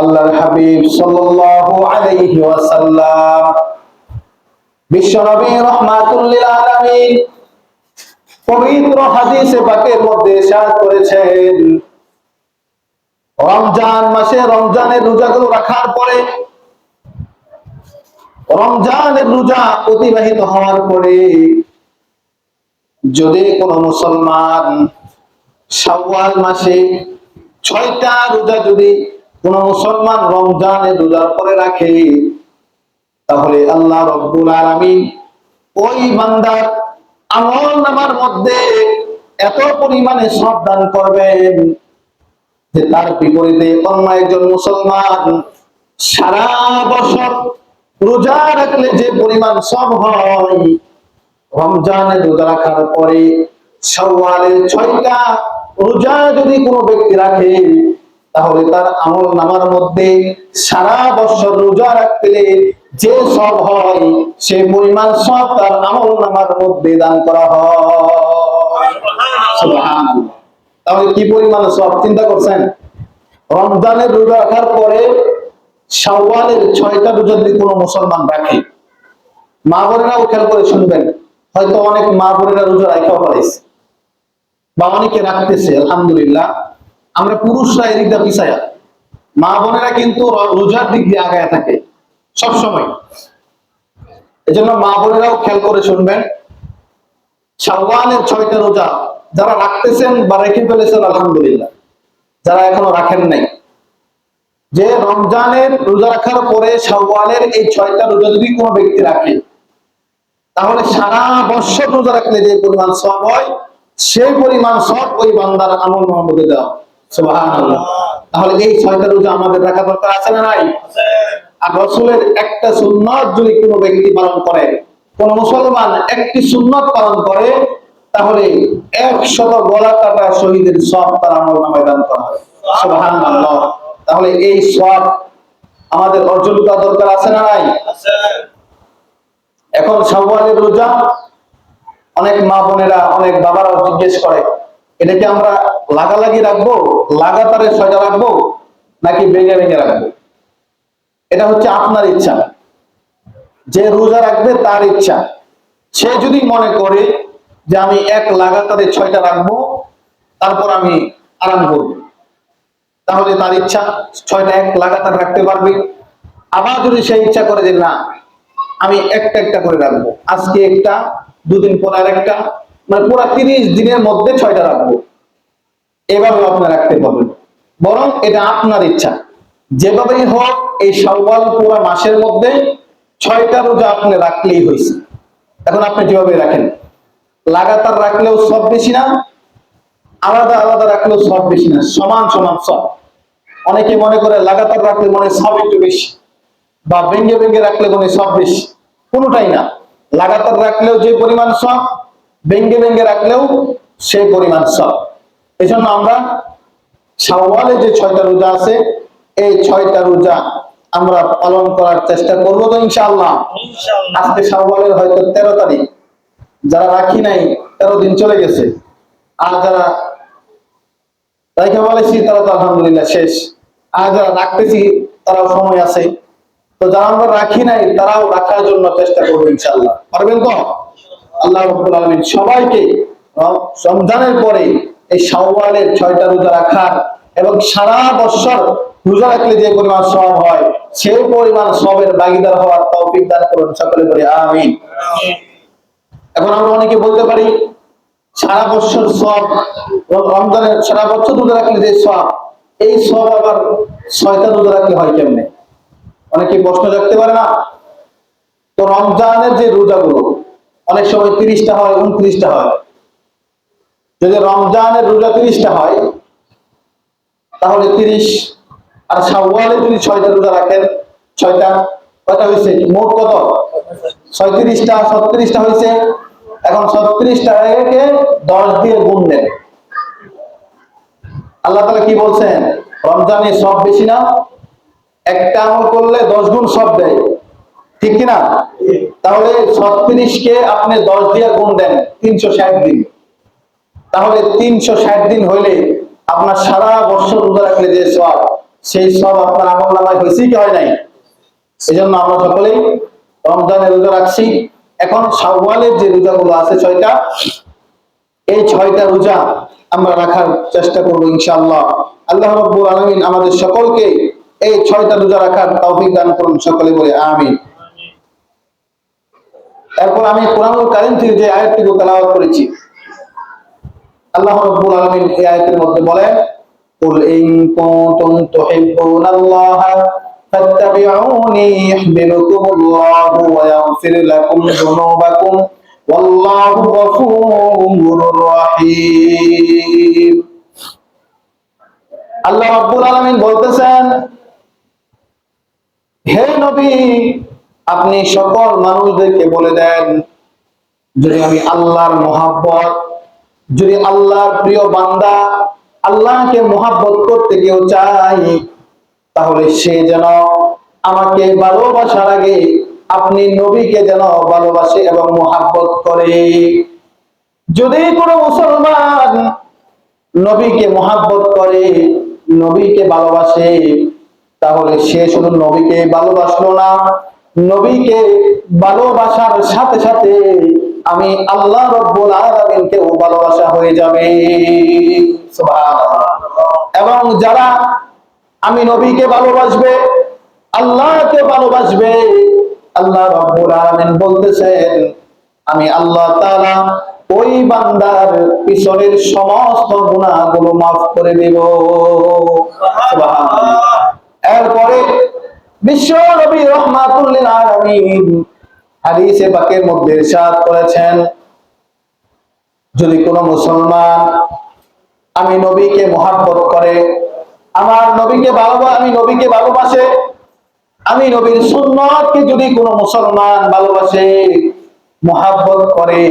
আল্লাহর হাবিব সাল্লাল্লাহু আলাইহি ওয়াসাল্লাম। বিশ্বনবী রাহমাতুল লিল আলামিন পবিত্র হাদিসে পাকের মধ্যে ইরশাদ করেছেন, রমজান মাসে রমজানের রোজাগুলো রাখার পরে, রমজানের রোজা অতিবাহিত হওয়ার পরে যদি কোনো মুসলমান শাওয়াল মাসে ছয়টা রোজা যদি কোন মুসলমান রমজানের রোজার পরে রাখে, তাহলে আল্লাহ রব্বুল আলামিন ওই বান্দার আমল নামার মধ্যে এত পরিমাণে সব দান করবেন যে তার বিপরীতে অন্য একজন মুসলমান সারা বছর রোজা রাখলে যে পরিমাণ সব হয় রমজানের রোজা রাখার পরে সওয়ালের ছয়টা রোজা যদি কোনো ব্যক্তি রাখে তাহলে তার আমল নামার মধ্যে সারা বছর রোজা রাখতে যে সব হয়, সে পরিমাণ সব তার আমল নামার মধ্যে দান করা হয়। তাহলে কি পরিমাণ সব চিন্তা করছেন? রমজানের রোজা রাখার পরে শাওয়ালের ছয়টা রোজা যদি কোনো মুসলমান রাখে, মা বোনেরাও খেয়াল করে শুনবেন, হয়তো অনেক মা বোনেরা রোজা রাখাও পারেছে বা অনেকে রাখতেছে, আলহামদুলিল্লাহ। আমরা পুরুষরা এদিকটা পিছায়া। মা বোনেরা কিন্তু রোজার দিক দিয়ে আগায় থাকে সব সময় এজন্য মা বোনেরাও খেয়াল করে শুনবেন, শাওয়ালের ছয়টা রোজা যারা রাখতেছেন বা রেখে ফেলেছেন, আলহামদুলিল্লাহ, যারা এখনও রাখেন নাই। যে রমজানের রোজা রাখার পরে শাওয়ালের এই ছয়টা রোজা যদি কোনো ব্যক্তি রাখে, তাহলে সারা বছর রোজা রাখলে যে পরিমাণ সব হয়, সেই পরিমাণ সব ওই বান্দার আমল মহম্মদে দেওয়া তাহলে এই ছয়টা রোজা আমাদের রাখা দরকার আছে না নাই? আর রসুলের একটা সুন্নত যদি কোনো ব্যক্তি পালন করে কোন মুসলমান একটি সুন্নত পালন করে তাহলে একশত গলা কাটা শহীদের সব তার আমল নামায় দান করা হয়। তাহলে এই সব আমাদের অর্জন করা দরকার আছে না নাই? এখন শাওয়ালের রোজা অনেক মা বোনেরা অনেক বাবারাও জিজ্ঞেস করে এটা কি আমরা লাগালাগি রাখব? লাগাতারে ছয়টা রাখব? নাকি ভেঙে ভেঙে রাখব? এটা হচ্ছে আপনার ইচ্ছা। যে রোজা রাখবে তার ইচ্ছা। সে যদি মনে করে যে আমি এক লাগাতারে ছয়টা রাখব, তারপর আমি আরাম করব। তাহলে তার ইচ্ছা ছয়টা এক লাগাতার রাখতে পারবে। আবার যদি সে ইচ্ছা করে যে না, আমি একটা একটা করে রাখব। আজকে একটা, দুদিন পর আর একটা মানে পুরো তিরিশ দিনের মধ্যে ছয়টা রাখব। এভাবে আপনি রাখতে পারবেন। বরং এটা আপনার ইচ্ছা। যেভাবেই হোক, এই শাওয়াল পুরো মাসের মধ্যে ছয়টা রোজা আপনি রাখলেই হয়েছে। এখন আপনি যেভাবে রাখেন। লাগাতার রাখলেও সব বেশি না, আলাদা আলাদা রাখলেও সব বেশি না, সমান সমান সব। অনেকে মনে করে লাগাতার রাখলে মনে সব একটু বেশি, বা ভেঙ্গে ভেঙ্গে রাখলে মনে সব বেশি। কোনোটাই না। লাগাতার রাখলেও যে পরিমাণ সব ভেঙ্গে ভেঙ্গে রাখলেও সেই পরিমাণ সব। এই জন্য আমরা শাওয়ালে যে ছয়টা রোজা আছে এই ছয়টা রোজা আমরা পালন করার চেষ্টা করব তো ইনশাআল্লাহ। আজকে শাওয়ালের হয়তো তেরো তারিখ। যারা রাখি নাই তেরো দিন চলে গেছে। আর যারা রাইখা বলেছি তারা তো আলহামদুলিল্লাহ শেষ। আর যারা রাখতেছি তারাও সময় আছে। তো যারা আমরা রাখি নাই তারাও রাখার জন্য চেষ্টা করব ইনশাআল্লাহ। পারবেন তো? আল্লাহ রব্বুল সবাইকে রমজানের পরে এই শাওয়ালের ছয়টা রোজা রাখার এবং সারা বছর রোজা রাখলে যে পরিমাণ সব হয়, সেই পরিমাণ সবের ভাগিদার হওয়ার তৌফিক দান করুন সকলে বলি আমিন। এখন আমরা অনেকে বলতে পারি, সারা বছর সব রমজানের সারা বছর রোজা রাখলে যে সব এই সব আবার ছয়টা রোজা রাখলে হয় কেমনে? অনেকে প্রশ্ন রাখতে পারে না, তো রমজানের যে রোজাগুলো অনেক সময় তিরিশটা হয়, উনত্রিশটা হয়। যদি রমজানের রোজা তিরিশটা হয়, তাহলে তিরিশ আর শাওয়ালে যদি ছয়টা রোজা রাখেন, ছয়টা, কয়টা হয়েছে মোট কত? ছয়ত্রিশটা, ছত্রিশটা হয়েছে এখন ছত্রিশটা রেখে দশ দিয়ে গুণ দেন আল্লাহ তালা কি বলছেন? রমজানে সব বেশি না, একটা আমল করলে দশ গুণ সব দেয়। ঠিক কিনা? তাহলে ছত্রিশ কে আপনি দশ দিয়ে গুণ দেন, তিনশো ষাট দিন। তাহলে তিনশো ষাট দিন হইলে আপনার সারা বছর রোজা রাখলে যে সব, সেই সব আপনার আমল নামায় হয়েছে কি হয় নাই? এই জন্য আমরা সকলেই রমজানের রোজা রাখছি। এখন শাওয়ালের যে রোজাগুলো আছে ছয়টা, এই ছয়টা রোজা আমরা রাখার চেষ্টা করব ইনশাআল্লাহ। আল্লাহ রব্বুল আলমিন আমাদের সকলকে এই ছয়টা রোজা রাখার তৌফিক দান করুন, সকলে বলে আমিন। তারপর আমি কোরআনুল কারিম থেকে যে আয়াতটুকু তেলাওয়াত করেছি, আল্লাহ রাব্বুল আলামিন এই আয়াতের মধ্যে বলেন, কুল ইন কুনতুম তুহিব্বুনাল্লাহ ফাত্তাবিউনি ওয়া ইয়াগফির লাকুম যুনুবাকুম ওয়াল্লাহু আল্লাহ রাব্বুল আলামিন বলতেছেন, হে নবী আপনি সকল মানুষদেরকে বলে দেন, যদি আমি আল্লাহর মোহাব্বত, যদি আল্লাহর প্রিয় বান্দা আল্লাহকে মোহাব্বত করতে কেউ চাই তাহলে সে যেন আমাকে ভালোবাসার আগে আপনি নবীকে যেন ভালোবাসে এবং মোহাব্বত করে। যদি কোনো মুসলমান নবীকে মোহাব্বত করে, নবীকে ভালোবাসে, তাহলে সে শুধু নবীকে ভালোবাসলো না নবীকে ভালোবাসার সাথে সাথে আমি আল্লাহ রব্বুল আলামিনকেও ভালোবাসা হয়ে যাবে। এবং যারা আমি নবীকে ভালোবাসবে, আল্লাহকে ভালোবাসবে, আল্লাহ রব্বুল আলামিন বলতেছেন, আমি আল্লাহ তাআলা ওই বান্দার পিছনের সমস্ত গুনাহগুলো মাফ করে দেব বিশ্ব নবী করেছেন, যদি কোনো মুসলমান আমি নবীকে মহাব্বত করে, আমার নবীকে ভালোবা, আমি নবীকে ভালোবাসে, আমি নবীর সুন্নতকে যদি কোনো মুসলমান ভালোবাসে, মহাব্বত করে,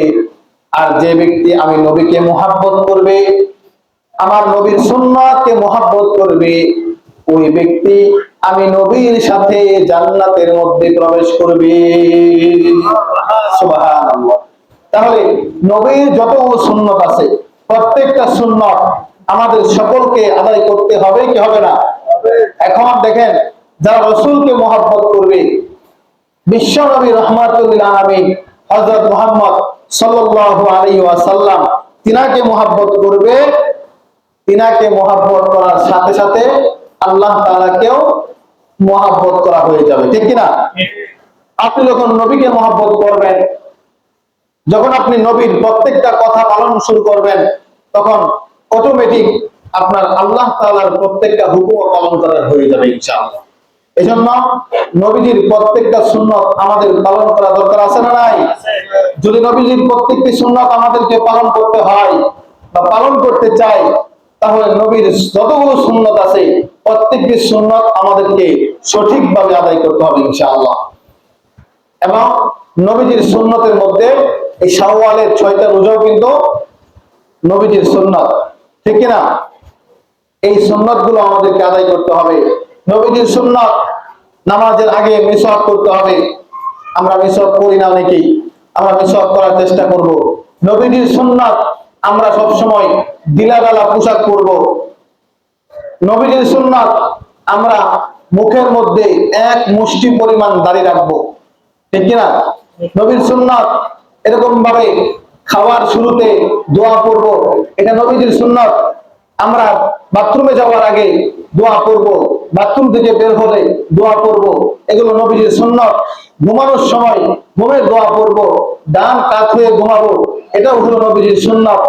আর যে ব্যক্তি আমি নবীকে মহাব্বত করবে, আমার নবীর সুন্নতকে মহাব্বত করবে ওই ব্যক্তি আমি নবীর সাথে জান্নাতের মধ্যে প্রবেশ করবে। তাহলে নবীর যতগুলো সুন্নত আছে, প্রত্যেকটা সুন্নত আমাদের সকলকে আদায় করতে হবে কি হবে না? এখন দেখেন, যারা রসুলকে মহাব্বত করবে, বিশ্ব নবী রহমাতুল্লিল আলমিন হজরত মোহাম্মদ সাল্লাল্লাহু আলাইহি ওয়াসাল্লাম তিনাকে মহাব্বত করবে। তিনাকে মহাব্বত করার সাথে সাথে আল্লাহ তাআলাকেও মহাব্বত করা হয়ে যাবে, ঠিক কিনা? আপনি যখন নবীকে মহাব্বত করবেন, যখন আপনি নবীর প্রত্যেকটা কথা পালন শুরু করবেন, তখন অটোমেটিক আপনার আল্লাহ তাআলার প্রত্যেকটা হুকুম পালন করার হয়ে যাবে, ইনশাআল্লাহ। এজন্য নবীজির প্রত্যেকটা সুন্নত আমাদের পালন করা দরকার আছে না নাই? যদি নবীজির প্রত্যেকটি সুন্নত আমাদেরকে পালন করতে হয় বা পালন করতে চাই তাহলে নবীর যতগুলো সুন্নত আছে, প্রত্যেকটি সুন্নত আমাদেরকে সঠিকভাবে আদায় করতে হবে ইনশাআল্লাহ। এবং নবীজির সুন্নতের মধ্যে এই শাওয়ালের ছয়টা রোজাও কিন্তু নবীজির সুন্নত। ঠিক কিনা? এই সুন্নতগুলো আমাদেরকে আদায় করতে হবে। নবীজির সুন্নত নামাজের আগে মিসওয়াক করতে হবে। আমরা মিসওয়াক করি না অনেকেই। আমরা মিসওয়াক করার চেষ্টা করব। নবীজির সুন্নত আমরা সব সময় দিলাগালা পোশাক করব নবীজির সুন্নত আমরা মুখের মধ্যে এক মুষ্টি পরিমাণ দাড়ি রাখব। ঠিক কিনা? নবীর সুন্নত এরকম ভাবে খাওয়ার শুরুতে দোয়া করব এটা নবীজির সুন্নত। আমরা বাথরুমে যাওয়ার আগে দোয়া করব বাথরুম থেকে বের হলে দোয়া করব এগুলো নবীজির সুন্নত। ঘুমানোর সময় ঘুমের দোয়া করব ডান কাত হয়ে ঘুমাবো। এটাও হলো নবীজির সুন্নত।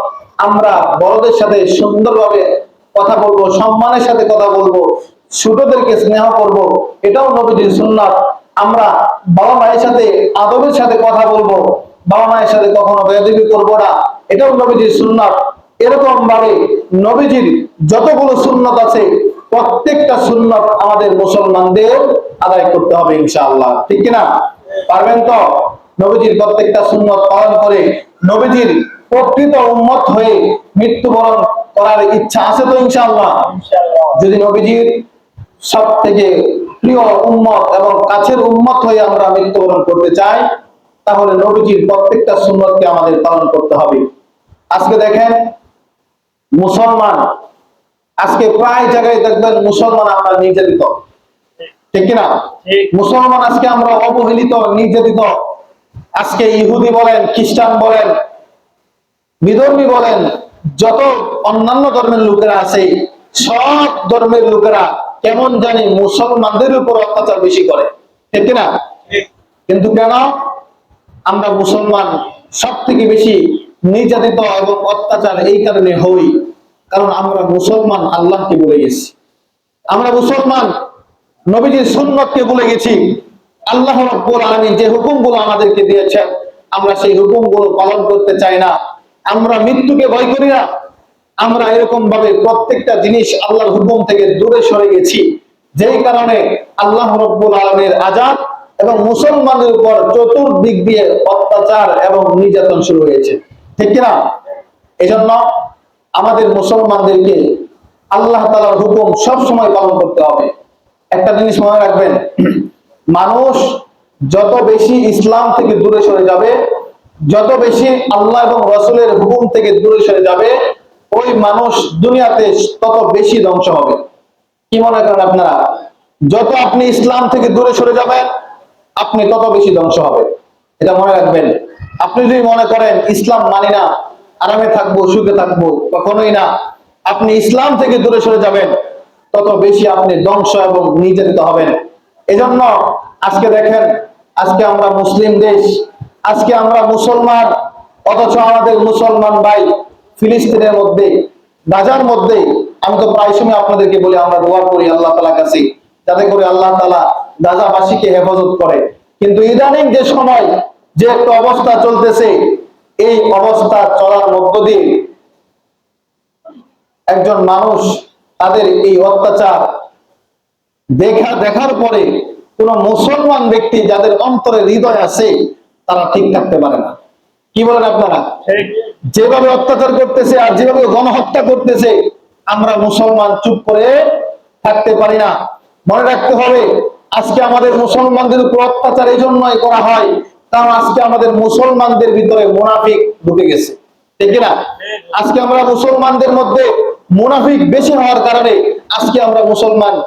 আমরা বড়দের সাথে সুন্দরভাবে কথা বলব, সম্মানের সাথে কথা বলব, ছোটদেরকে স্নেহ করব, এটাও নবীজির সুন্নাত। আমরা বাবা মায়ের সাথে, আদবের সাথে কথা বলব, বাবা মায়ের সাথে কখনো বেয়াদবি করব না, এটাও নবীজির সুন্নাত। এরকম ভাবে নবীজির যতগুলো সুন্নত আছে, প্রত্যেকটা সুন্নত আমাদের মুসলমানদের আদায় করতে হবে ইনশাআল্লাহ। ঠিক কিনা? পারবেন তো? নবীজির প্রত্যেকটা সুন্নত পালন করে নবীজির প্রকৃত উম্মত হয়ে মৃত্যুবরণ করার ইচ্ছা আছে তো ইনশাআল্লাহ। যদি নবীজির সব থেকে প্রিয় উম্মত এবং কাছের উম্মত হয়ে আমরা মৃত্যুবরণ করতে চাই তাহলে নবীজির প্রত্যেকটা সুন্নতকে আমাদের পালন করতে হবে। আজকে দেখেন মুসলমান আজকে প্রায় জায়গায় দেখবেন মুসলমান আমরা নির্যাতিত। ঠিক কিনা? মুসলমান আজকে আমরা অবহেলিত নির্যাতিত। আজকে ইহুদি বলেন খ্রিস্টান বলেন বিধর্মী বলেন যত অন্যান্য ধর্মের লোকেরা আছে সব ধর্মের লোকেরা কেমন জানি মুসলমানদের উপর অত্যাচার বেশি করে। ঠিক কিনা? কিন্তু কেন? আমরা মুসলমান সব থেকে বেশি নির্যাতিত এবং অত্যাচার এই কারণে হই কারণ আমরা মুসলমান আল্লাহকে বলে গেছি। আমরা মুসলমান নবীজির সুন্নতকে বলে গেছি। আল্লাহ রব্বুল আলামিন যে হুকুমগুলো আমাদেরকে দিয়েছেন, আমরা সেই হুকুমগুলো পালন করতে চাই না। আমরা মৃত্যুকে ভয় করি না। আমরা এরকম ভাবে প্রত্যেকটা জিনিস আল্লাহর হুকুম থেকে দূরে সরে গেছি। যেই কারণে আল্লাহ রব্বুল আলমের আজাদ এবং মুসলমানের উপর চতুর্দিক দিয়ে অত্যাচার এবং নির্যাতন শুরু হয়েছে। ঠিক কিনা? এজন্য আমাদের মুসলমানদেরকে আল্লাহ তালার হুকুম সব সময় পালন করতে হবে। একটা জিনিস মনে রাখবেন মানুষ যত বেশি ইসলাম থেকে দূরে সরে যাবে, যত বেশি আল্লাহ এবং রসুলের হুকুম থেকে দূরে সরে যাবে, ওই মানুষ দুনিয়াতে তত বেশি ধ্বংস হবে। কি মনে করেন আপনারা? যত আপনি ইসলাম থেকে দূরে সরে যাবেন, আপনি তত বেশি ধ্বংস হবে। এটা মনে রাখবেন। আপনি যদি মনে করেন ইসলাম মানি না, আরামে থাকব, সুখে থাকব, কখনোই না, আপনি ইসলাম থেকে দূরে সরে যাবেন, তত বেশি আপনি ধ্বংস এবং নির্যাতিত হবেন। এজন্য আজকে দেখেন, আজকে আমরা মুসলিম দেশ, আজকে আমরা মুসলমান, অথচ আমাদের মুসলমান ভাই ফিলিস্তিনের মধ্যে, গাজার মধ্যে, আমি তো প্রায় সময় আপনাদেরকে বলি, আমরা দোয়া করি আল্লাহ তালা কাছে, যাতে করে আল্লাহ তালা গাজাবাসীকে হেফাজত করে। কিন্তু ইদানিং যে সময়, যে একটা অবস্থা চলতেছে, এই অবস্থা চলার মধ্য দিয়ে একজন মানুষ তাদের এই অত্যাচার দেখা দেখার পরে কোন মুসলমান ব্যক্তি যাদের অন্তরে হৃদয় আছে তারা ঠিক থাকতে পারে না। কি বলেন আপনারা? যেভাবে অত্যাচার করতেছে আর যেভাবে গণহত্যা করতেছে আমরা মুসলমান চুপ করে থাকতে পারি না। মনে রাখতে হবে আজকে আমাদের মুসলমানদের উপর অত্যাচার এই জন্যই করা হয় কারণ আজকে আমাদের মুসলমানদের ভিতরে মুনাফিক ঢুকে গেছে। ঠিক না আজকে আমরা মুসলমানদের মধ্যে মুনাফিক বেশি হওয়ার কারণে আজকে আমরা মুসলমান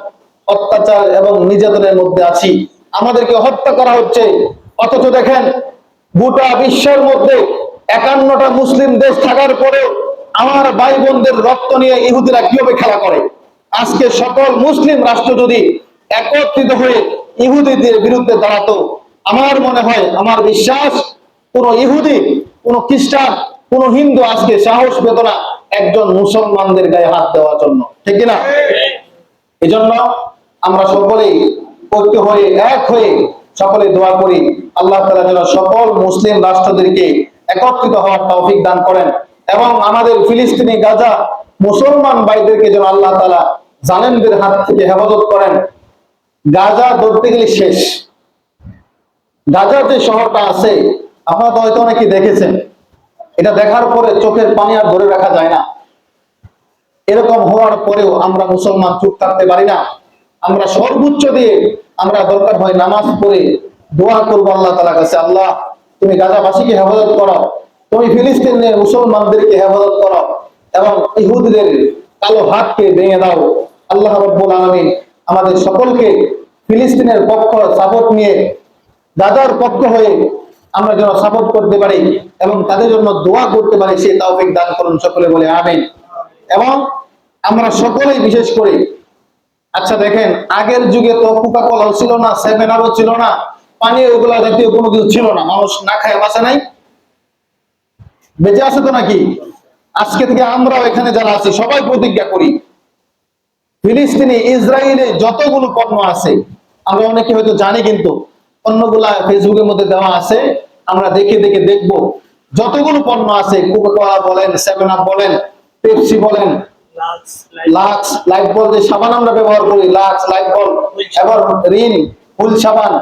অত্যাচার এবং নির্যাতনের মধ্যে আছি। আমাদেরকে হত্যা করা হচ্ছে। অথচ দেখেন গোটা বিশ্বের মধ্যে একান্নটা মুসলিম দেশ থাকার পরেও আমার ভাই বোনদের রক্ত নিয়ে ইহুদিরা কীভাবে খেলা করে? আজকে সকল মুসলিম রাষ্ট্র যদি একত্রিত হয়ে ইহুদিদের বিরুদ্ধে দাঁড়াতো আমার মনে হয় আমার বিশ্বাস কোন ইহুদি কোন খ্রিস্টান কোন হিন্দু আজকে সাহস পেত না একজন মুসলমানদের গায়ে হাত দেওয়ার জন্য। ঠিক না এই জন্য আমরা সকলেই ঐক্য হয়ে এক হয়ে সকলে দোয়া করি, আল্লাহ তালা যেন সকল মুসলিম রাষ্ট্রদেরকে একত্রিত হওয়ার তৌফিক দান করেন এবং আমাদের ফিলিস্তিনি গাজা মুসলমান ভাইদেরকে যেন আল্লাহ তালা জালেমদের হাত থেকে হেফাজত করেন। গাজা ধরতে গেলে শেষ। গাজার যে শহরটা আছে, আপনারা তো হয়তো অনেকে দেখেছেন, এটা দেখার পরে চোখের পানি আর ধরে রাখা যায় না। এরকম হওয়ার পরেও আমরা মুসলমান চুপ থাকতে পারি না। আমরা সর্বোচ্চ দিয়ে আমরা দরকার হয় নামাজ পড়ে দোয়া করব আল্লাহ তালা কাছে। আল্লাহ, তুমি গাজাবাসীকে হেফাজত করো। তুমি ফিলিস্তিনের মুসলমানদেরকে হেফাজত করো এবং ইহুদদের কালো হাতকে ভেঙে দাও। আল্লাহ রব্বুল আলমিন আমাদের সকলকে ফিলিস্তিনের পক্ষ সাপোর্ট নিয়ে গাজার পক্ষ হয়ে আমরা যেন সাপোর্ট করতে পারি এবং তাদের জন্য দোয়া করতে পারি, সে তাওফিক দান করুন সকলে বলে আমিন। এবং আমরা সকলেই বিশেষ করে আচ্ছা দেখেন, আগের যুগে তো কোকা কলাও ছিল না সেভেন আপও ছিল না পানি ওগুলা জাতীয় কোনো কিছু ছিল না, মানুষ না খায়, বাসে নাই। বেঁচে আছে তো নাকি? আজকে থেকে আমরাও এখানে যারা আছি, সবাই প্রতিজ্ঞা করি। ফিলিস্তিনি ইসরায়েলে যতগুলো পণ্য আছে, আমরা অনেকে হয়তো জানি কিন্তু, পণ্যগুলা ফেসবুকের মধ্যে দেওয়া আছে, আমরা দেখে দেখে দেখব। যতগুলো পণ্য আছে কোকা কোলা বলেন সেভেন আপ বলেন পেপসি বলেন লাক্স লাইফ বল যে সাবান আমরা ব্যবহার করি লাক্স লাইফ বল এবার রিন ফুল সাবান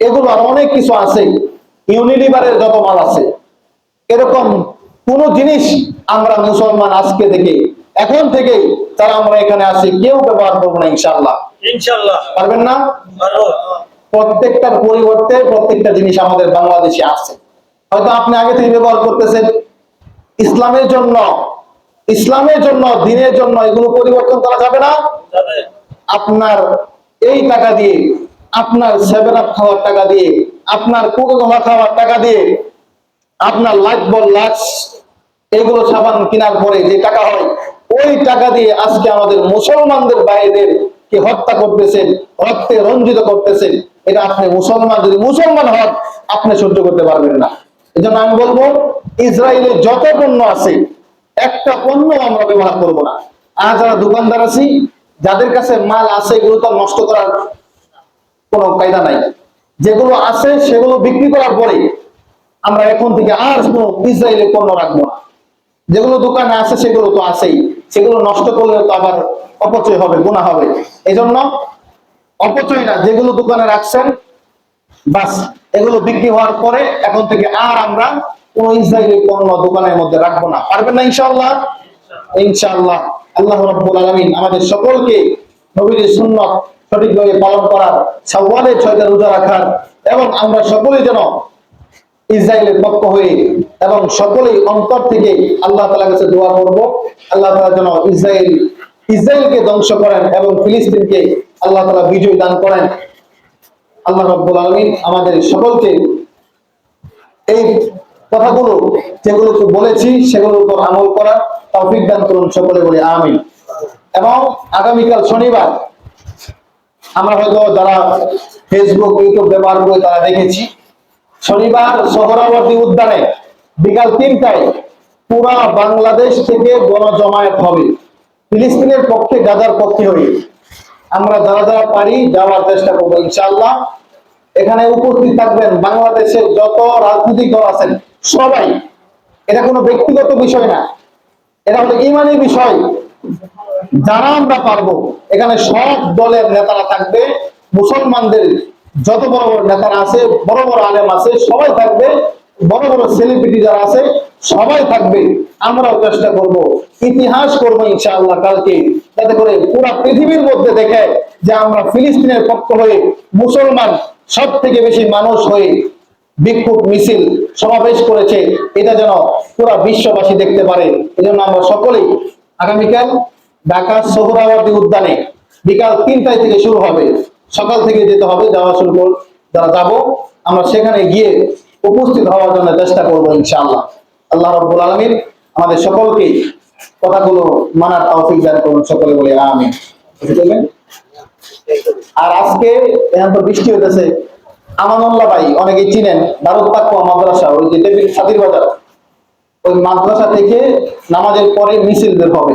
এগুলো আর অনেক কিছু আছে। ইউনিলিভারের যত মাল আছে। এরকম কোন জিনিস আমরা মুসলমান আজকে থেকে এখন থেকে যারা আমরা এখানে আছি কেউ ব্যবহার করব না ইনশাল্লাহ ইনশাআল্লাহ। পারবেন না? প্রত্যেকটার পরিবর্তে প্রত্যেকটা জিনিস আমাদের বাংলাদেশে আছে। হয়তো আপনি আগে থেকে ব্যবহার করতেছেন ইসলামের জন্য ইসলামের জন্য দিনের জন্য এগুলো পরিবর্তন করা যাবে না। আপনার এই টাকা দিয়ে আপনার সেভেন আপ খাওয়ার টাকা দিয়ে আপনার কোকা কোলা খাওয়ার টাকা দিয়ে আপনার লাখ বল লাক্স এগুলো সাবান কেনার পরে যে টাকা হয় ওই টাকা দিয়ে আজকে আমাদের মুসলমানদের বাইরেদের কে হত্যা করতেছেন রক্তে রঞ্জিত করতেছেন এটা আপনি মুসলমান যদি মুসলমান হন আপনি সহ্য করতে পারবেন না। এই জন্য আমি বলব ইসরায়েলের যত পণ্য আছে একটা পণ্য আমরা ব্যবহার করব না। আর যারা দোকানদার আছি, যাদের কাছে মাল আছে, এগুলো তো নষ্ট করার কোনো কায়দা নাই। যেগুলো আছে, সেগুলো বিক্রি করার পরে আমরা এখন থেকে আর কোনো ইসরায়েলের পণ্য রাখব না। যেগুলো দোকানে আছে, সেগুলো তো আছেই। সেগুলো নষ্ট করলে তো আবার অপচয় হবে গুণা হবে। এই জন্য অপচয় না, যেগুলো দোকানে রাখছেন, বাস, এগুলো বিক্রি হওয়ার পরে এখন থেকে আর আমরা কোন ইসরায়েলি পণ্য দোকানের মধ্যে রাখব না। পারবেন না ইনশাআল্লাহ? ইনশাআল্লাহ। আল্লাহ রাব্বুল আলামিন আমাদের সকলকে নবীর সুন্নাত সঠিকভাবে পালন করার, সাওয়ালে ছয়টা রোজা রাখার এবং আমরা সকলে যেন ইসরায়েলের পক্ষ হয়ে এবং সকলেই অন্তর থেকে আল্লাহ তাআলার কাছে দোয়া করব। আল্লাহ তালা যেন ইসরায়েল, ইসরায়েলকে ধ্বংস করেন এবং ফিলিস্তিনকে আল্লাহ তাআলা বিজয় দান করেন। আল্লাহ রাব্বুল আলামিন আমাদের সকলকে এই কথাগুলো যেগুলোকে বলেছি, সেগুলোর উপর আমল করার তৌফিক দান করুন সকলে বলে আমিন। এবং আগামীকাল শনিবার আমরা হয়তো যারা ফেসবুক ইউটিউব ব্যবহার করে তারা দেখেছি, শনিবার সোহরাবর্তী উদ্যানে বিকাল তিনটায় পুরা বাংলাদেশ থেকে গণজমায়েত হবে। ফিলিস্তিনের পক্ষে, গাজার পক্ষে হয়ে। আমরা যারা যারা পারি যাওয়ার চেষ্টা করব, ইনশাআল্লাহ। এখানে উপস্থিত থাকবেন বাংলাদেশের যত রাজনৈতিক দল আছেন সবাই, এটা কোনো ব্যক্তিগত বিষয় না, এটা হলো ইমানি বিষয়। যারা আমরা পারব, এখানে সব দলের নেতারা থাকবে, মুসলমানদের যত বড় বড় নেতারা আছে, বড় বড় আলেম আছে, সবাই থাকবে, বড় বড় সেলিব্রিটি যারা আছে, সবাই থাকবে। আমরাও চেষ্টা করব, ইতিহাস করব ইনশাআল্লাহ কালকে, যাতে করে পুরো পৃথিবীর মধ্যে দেখে যে আমরা ফিলিস্তিনের পক্ষ হয়ে মুসলমান সব থেকে বেশি মানুষ হয়ে বিক্ষোভ মিছিল সমাবেশ করেছে। এটা যেন পুরো বিশ্ববাসী দেখতে পারে। এজন্য আমরা সকলেই আগামীকাল ঢাকা সোহরাওয়ার্দী উদ্যানে বিকাল তিনটায় থেকে শুরু হবে। সকাল থেকে যেতে হবে, যাওয়া শুরু কর যারা যাব, আমরা সেখানে গিয়ে উপস্থিত হওয়ার জন্য চেষ্টা করব ইনশাআল্লাহ। আল্লাহ রব্বুল আলমিন আমাদের সকলকে কথাগুলো মানার তৌফিক দান করুন সকলে বলে বুঝলেন? আর আজকে এখন তো বৃষ্টি হতেছে আমানুল্লাহ ভাই, অনেকে চিনেন ভারত তাকুয়া মাদ্রাসা, ওই যে সাদির বাজার। ওই মাদ্রাসা থেকে নামাজের পরে মিছিল বের হবে।